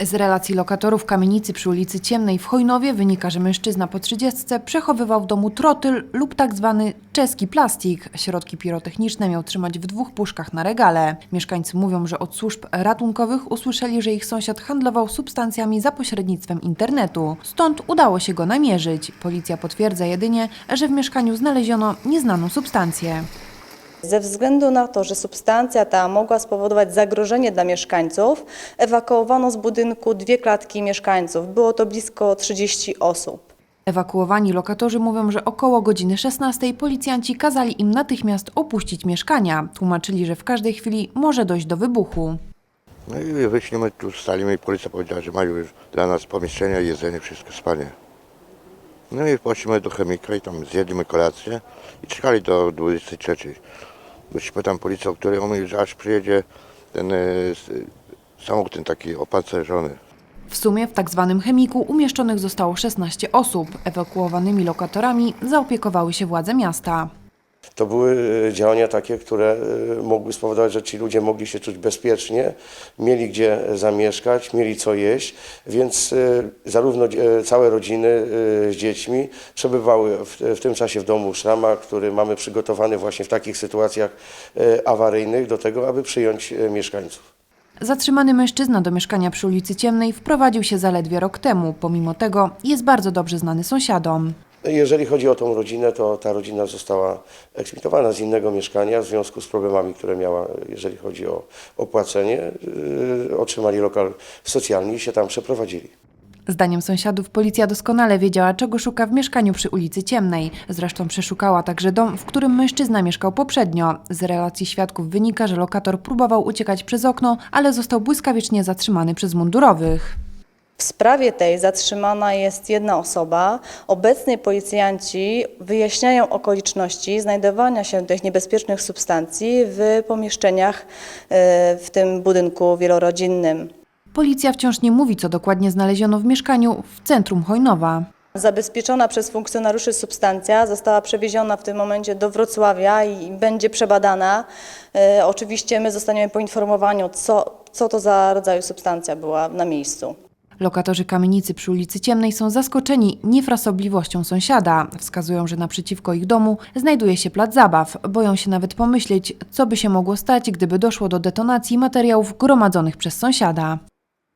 Z relacji lokatorów kamienicy przy ulicy Ciemnej w Chojnowie wynika, że mężczyzna po 30 przechowywał w domu trotyl lub tak zwany czeski plastik. Środki pirotechniczne miał trzymać w dwóch puszkach na regale. Mieszkańcy mówią, że od służb ratunkowych usłyszeli, że ich sąsiad handlował substancjami za pośrednictwem internetu. Stąd udało się go namierzyć. Policja potwierdza jedynie, że w mieszkaniu znaleziono nieznaną substancję. Ze względu na to, że substancja ta mogła spowodować zagrożenie dla mieszkańców, ewakuowano z budynku dwie klatki mieszkańców. Było to blisko 30 osób. Ewakuowani lokatorzy mówią, że około godziny 16 policjanci kazali im natychmiast opuścić mieszkania. Tłumaczyli, że w każdej chwili może dojść do wybuchu. No i wyszliśmy, tu staliśmy i policja powiedziała, że mają już dla nas pomieszczenia, jedzenie, wszystko, spanie. No i poszliśmy do chemika i tam zjedliśmy kolację i czekali do 23. Byliśmy tam policja, o której on mówił, że aż przyjedzie ten e, samochód ten taki opancerzony. W sumie w tak zwanym chemiku umieszczonych zostało 16 osób. Ewakuowanymi lokatorami zaopiekowały się władze miasta. To były e, działania takie, które e, mogły spowodować, że ci ludzie mogli się czuć bezpiecznie, mieli gdzie zamieszkać, mieli co jeść, więc e, zarówno e, całe rodziny e, z dziećmi przebywały w, w tym czasie w domu Szrama, który mamy przygotowany właśnie w takich sytuacjach e, awaryjnych do tego, aby przyjąć e, mieszkańców. Zatrzymany mężczyzna do mieszkania przy ulicy Ciemnej wprowadził się zaledwie rok temu. Pomimo tego jest bardzo dobrze znany sąsiadom. Jeżeli chodzi o tą rodzinę, to ta rodzina została eksmitowana z innego mieszkania w związku z problemami, które miała, jeżeli chodzi o opłacenie. Yy, Otrzymali lokal socjalny i się tam przeprowadzili. Zdaniem sąsiadów policja doskonale wiedziała, czego szuka w mieszkaniu przy ulicy Ciemnej. Zresztą przeszukała także dom, w którym mężczyzna mieszkał poprzednio. Z relacji świadków wynika, że lokator próbował uciekać przez okno, ale został błyskawicznie zatrzymany przez mundurowych. W sprawie tej zatrzymana jest jedna osoba. Obecni policjanci wyjaśniają okoliczności znajdowania się tych niebezpiecznych substancji w pomieszczeniach e, w tym budynku wielorodzinnym. Policja wciąż nie mówi, co dokładnie znaleziono w mieszkaniu w centrum Chojnowa. Zabezpieczona przez funkcjonariuszy substancja została przewieziona w tym momencie do Wrocławia i będzie przebadana. E, Oczywiście my zostaniemy poinformowani, co, co to za rodzaju substancja była na miejscu. Lokatorzy kamienicy przy ulicy Ciemnej są zaskoczeni niefrasobliwością sąsiada. Wskazują, że naprzeciwko ich domu znajduje się plac zabaw. Boją się nawet pomyśleć, co by się mogło stać, gdyby doszło do detonacji materiałów gromadzonych przez sąsiada.